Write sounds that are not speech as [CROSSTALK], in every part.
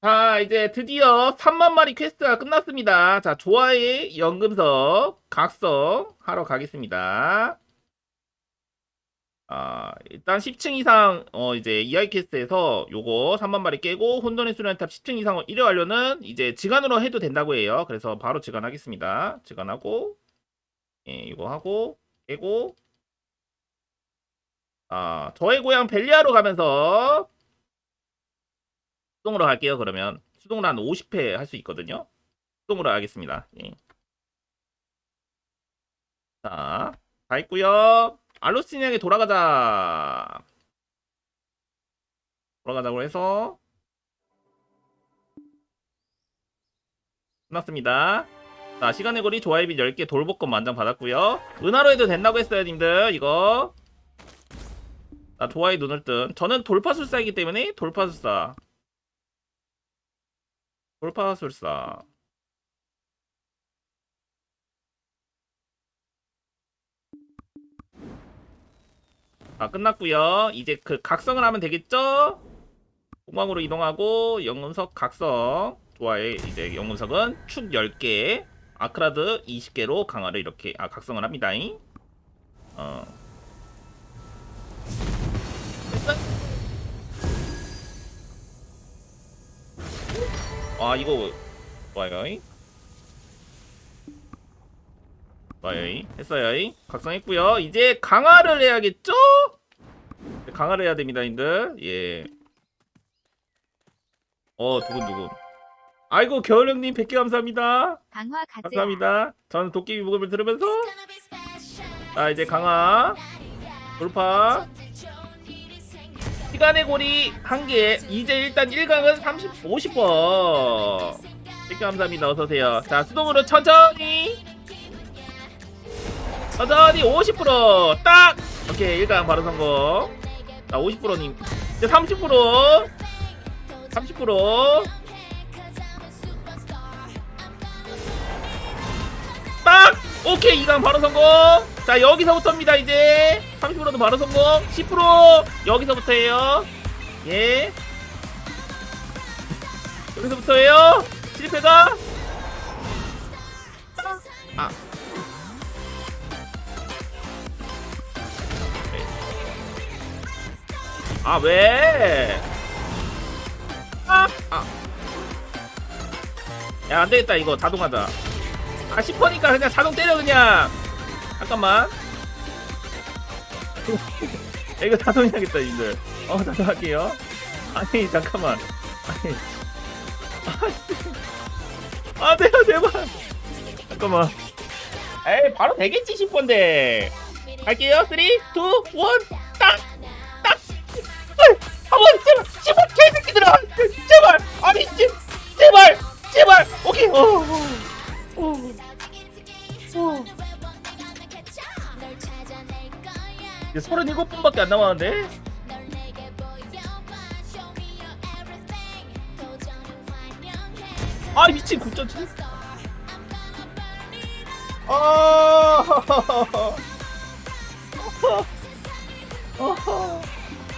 자, 이제 드디어 3만 마리 퀘스트가 끝났습니다. 자, 조화의 연금석 각성 하러 가겠습니다. 아, 일단 10층 이상 어 이제 이하이 퀘스트에서 요거 3만 마리 깨고 혼돈의 수련탑 10층 이상을 1회 완료는 이제 지간으로 해도 된다고 해요. 그래서 바로 지간하겠습니다. 지간하고 예, 이거 하고 깨고 아, 저의 고향 벨리아로 가면서 수동으로 할게요. 그러면 수동으로 한 50회 할 수 있거든요. 수동으로 하겠습니다. 예. 자, 다 했고요. 알로스니에게 돌아가자. 돌아가자고 해서 끝났습니다. 자, 시간의 거리 빛 10개 돌복권 만장 받았고요. 은하로 해도 된다고 했어요, 님들. 이거. 나 좋아요 눈을 뜬. 저는 돌파술사이기 때문에 돌파술사. 돌파술사. 아 끝났고요. 이제 그 각성을 하면 되겠죠? 공방으로 이동하고 영금석 각성. 좋아요. 이제 영금석은 축 10개, 아크라드 20개로 강화를 이렇게 아 각성을 합니다. 어. 아 이거 좋아요. 좋아요. 했어요. 각성했고요. 이제 강화를 해야겠죠? 강화를 해야 됩니다, 님들. 예. 어, 두근두근. 아이고, 겨울형님 100개 감사합니다. 강화 가자. 감사합니다. 저는 도깨비 부금을 들으면서 자, 이제 강화 돌파 시간의 고리 한 개. 이제 일단 1강은 30, 50번. 100개 감사합니다. 어서오세요. 자, 수동으로 천천히. 천천히 50% 딱! 오케이, 1강 바로 성공. 자, 50%님. 이제 30%. 30%. 딱! 오케이, 2강 바로 성공. 자, 여기서부터입니다, 이제. 30%도 바로 성공. 10% 여기서부터예요. 예. 여기서부터예요. 실패가. 아. 아, 왜? 아, 아. 야, 안 되겠다, 이거. 자동하자. 아, 10퍼니까 그냥 자동 때려, 그냥. 잠깐만. 야, 이거 자동해야겠다, 님들. 어, 자동할게요. 아니, 잠깐만. 아니. 아, 돼요, 제발. 잠깐만. 에이, 바로 되겠지, 10번데. 갈게요. 3, 2, 1, 딱! 딱! 한번 제발! 제발, 개새끼들아! 제발! 아니, 제, 37분밖에 안 남았는데? 아 미친 9.7 아.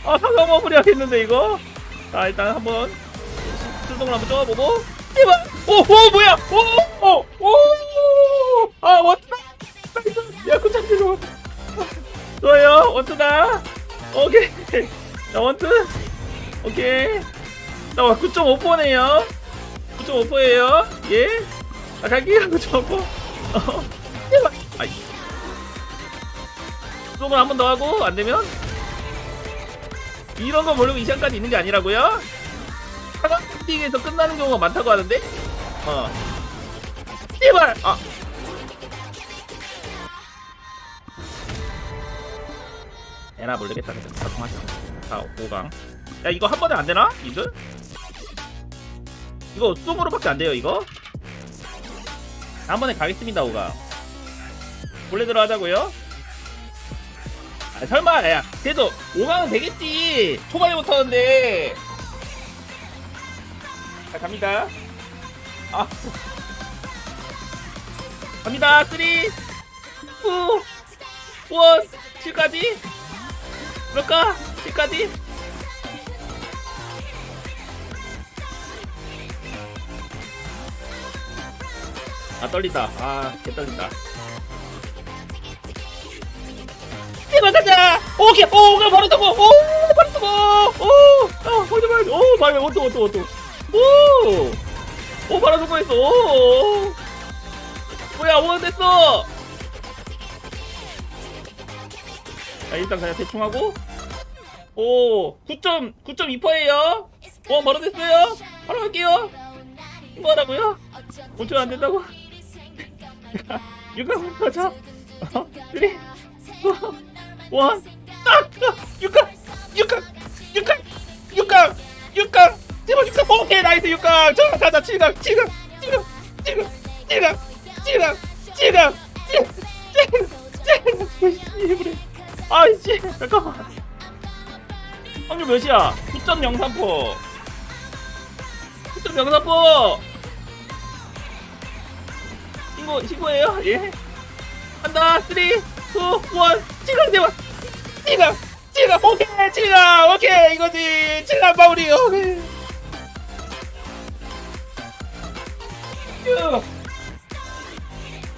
아 상상 마무리 하겠는데 이거? 자 일단 한번 수동을 한번 쪼아보고. 제발 오 오 뭐야! 오 오 오 아 왔다! 야 구창대로 좋아요 원투다 오케이 자 원투 오케이 자 9.5%네요 9.5%예요 예? 자 갈게요 9.5%어 아이 수동을 한 번 더 하고 안되면 이런 거 모르고 이 시간까지 있는 게 아니라고요? 사각 엔딩에서 끝나는 경우가 많다고 하는데? 어. 제발! 아. 에나 모르겠다. 그냥 자동하자. 자, 5강. 야, 이거 한 번에 안 되나? 이들? 이거 수동으로밖에 안 돼요, 이거? 한 번에 가겠습니다, 5강. 원래 들어가자고요? 아, 설마, 야, 그래도 5강은 되겠지. 초반에 붙었는데. 자, 갑니다. 아. 갑니다. 3, 2, 1, 7까지. 그럴까? 여기까지? 아 떨린다. 아 개떨린다. 제발 예, 가자 오케이 오 그냥 바로 뜨고! 오 바로 뜨고! 오아 어디 봐야 오 바로 오또 오또 오또 오오 바로 뜨고 했어. 오! 뭐야 오 됐어! 자, 일단 그냥 대충 하고. 오, 9점 9.2%예요. 어, 바로 됐어요. 바로 갈게요. 뭐 하라고요? 5초 안 된다고? [LAUGHS] 육각 가자. 어, 3, 2, 1. 딱! 육각! 육각! 육각! 육각! 육각! 제발 육각! 오케이, 나이스 육각! 저 가자, 칠각! 칠각! 칠각! 칠각! 칠각! 칠각! 칠각! 칠각! 칠각! 아이씨, 잠깐만. 확률 몇이야? 9.03%. 9.03%. 신고, 신고해요? 예. 한다. 3, 2, 1. 칠각 대박. 칠각. 칠각. 오케이. 칠각. 오케이. 이거지. 칠각 마무리. 오케이. 쭉.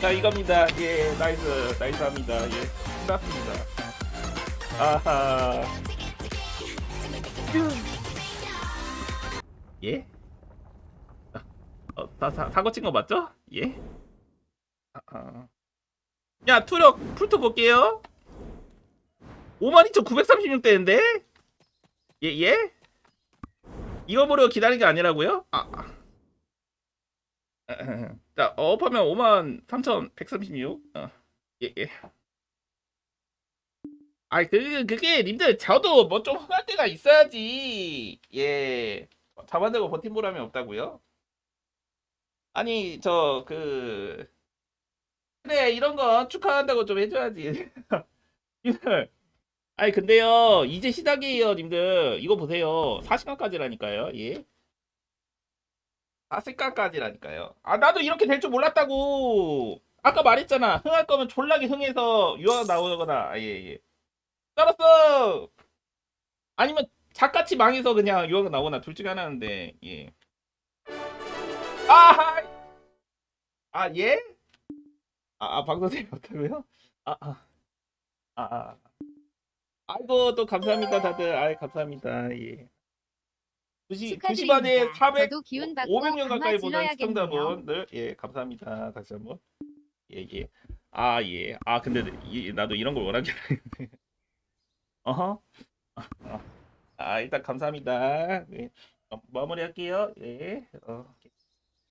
자, 이겁니다. 예. 나이스. 나이스 합니다. 예. 끝났습니다. 예? 아, 어, 다 사, 사고 친 거 맞죠? 예? 야, 투력 풀투 볼게요. 52,936대인데? 예, 예? 이거 보려 기다린 게 아니라고요? 아. 아. [LAUGHS] 자, 업하면 53,136. 어. 예, 예. 아이, 그, 그게, 님들, 저도 뭐 좀 흥할 때가 있어야지. 예. 잡아내고 버틴 보람이 없다고요? 아니, 저, 그, 그래, 이런 거 축하한다고 좀 해줘야지. [LAUGHS] 아니, 근데요, 이제 시작이에요, 님들. 이거 보세요. 4시간까지라니까요, 예. 4시간까지라니까요. 아, 나도 이렇게 될 줄 몰랐다고. 아까 말했잖아. 흥할 거면 졸라게 흥해서 유학 나오거나, 아, 예, 예. 떨었어! 아니면 작같이 망해서 그냥 유학 나오거나 둘 중에 하나인데, 예. 아, 아, 예? 아, 아 방송쌤이 어다고요? 아, 아, 아, 아. 아이고, 또 감사합니다, 다들. 아이, 감사합니다. 예. 2시, 2시 반에 축하드립니다. 400, 저도 기운 받고 500명 가까이 보는. 시청자분들, 예, 감사합니다. 다시 한 번. 예, 예. 아, 예. 아, 근데 이, 나도 이런 걸 원하긴 하는데. 어허. 아, 일단 감사합니다. 예. 어, 마무리할게요. 예. 어,